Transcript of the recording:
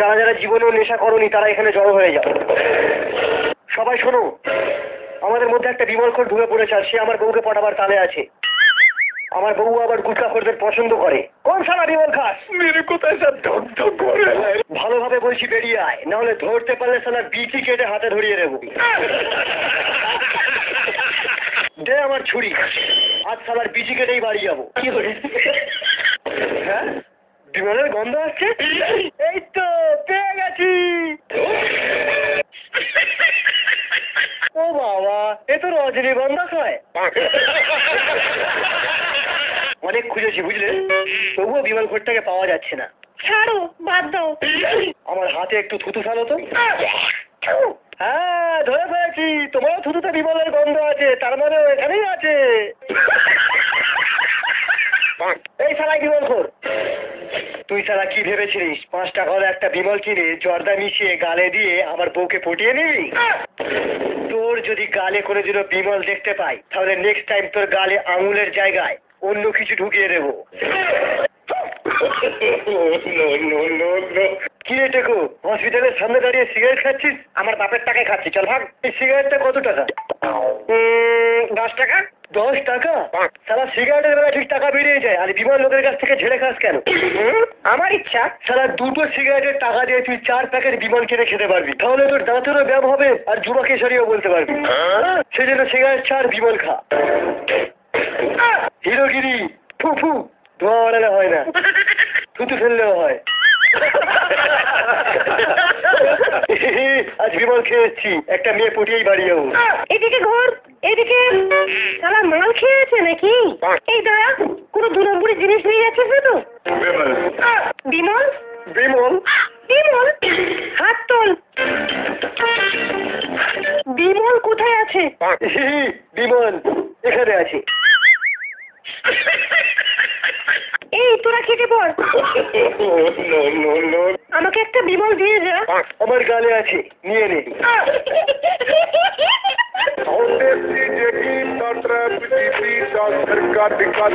যারা যারা জীবনেও নেশা করনি তারা এখানে জড়ো হয়ে যাও। সবাই শোনো আমাদের মধ্যে একটা বিমলখোর ঢুকে পড়েছে আর সে আমার বউকে পটাবার তালে আছে। আমার বউ আবার গুটকাখোরদের পছন্দ করে। কোন সারা বিমল খাস? মেরে কোথায় স্যার করে? ভালোভাবে বলছি বেরিয়ে আয়। নাহলে ধরতে পারলে সালার বিচি কেটে হাতে ধরিয়ে দেবো। দে আমার ছুরি। আজ সালার বিচি কেটেই বাড়ি যাব। কি হ্যাঁ? বিমলের গন্ধ আসছে? এ তো রজনীগন্ধা খায় অনেক খুঁজেছি বুঝলে? তবুও বিমল ঘরটাকে পাওয়া যাচ্ছে না। ছাড়ো বাদ দাও। আমার হাতে একটু থুতু ফেলো তো। হ্যাঁ ধরে ফেলেছি। তোমারও থুতুতে বিমলের গন্ধ আছে তার মানে এখানেই আছে। এই শালা বিমল খোর। তুই শালা কি ভেবেছিলিস? পাঁচ টাকার একটা বিমল কিনে জর্দা মিশিয়ে গালে দিয়ে আমার বউকে পটিয়ে নিবি তোর যদি গালে করে যদি বিমল দেখতে পাই তাহলে নেক্সট টাইম তোর গালে আঙুলের জায়গায় অন্য কিছু ঢুকিয়ে দেবো। কি রে টেকো হসপিটালের সামনে দাঁড়িয়ে সিগারেট খাচ্ছিস? আমার বাপের টাকায় খাচ্ছি চল ভাগ। এই সিগারেটটা কত টাকা? দশ টাকা। দশ টাকা? সারা সিগারেটের বেলা ঠিক টাকা বেরিয়ে যায়। আর বিমান লোকের কাছ থেকে ঝেড়ে খাস কেন? আমার ইচ্ছা। সারা দুটো সিগারেটের টাকা দিয়ে তুই চার প্যাকেট বিমান কিনে খেতে পারবি। তাহলে তোর দাঁতেরও ব্যায়াম হবে আর যুবাকে সরিয়েও বলতে পারবি। সেই জন্য সিগারেট ছাড় বিমল খা। হিরোগিরি ফু ফু ধোঁয়া বাড়ালে হয় না। থুতু ফেললেও হয়। আজ বিমল খেয়ে এসছি একটা মেয়ে পটিয়েই বাড়ি যাব। এদিকে ঘর এদিকে শালা মাল খেয়েছে নাকি? এই দাঁড়া কোনো দু নম্বরের জিনিস নিয়ে যাচ্ছিস না তো বিমল। বিমল? বিমল। বিমল? হাত তোল। বিমল কোথায় আছে? বিমল এখানে আছে। এই তোরা খেতে পড় নো নো নো আমাকে একটা বিমল দিয়ে যা আমার গালে আছে নিয়ে নে बीजेपी डॉक्टर बीजेपी डॉक्टर का दिक्कत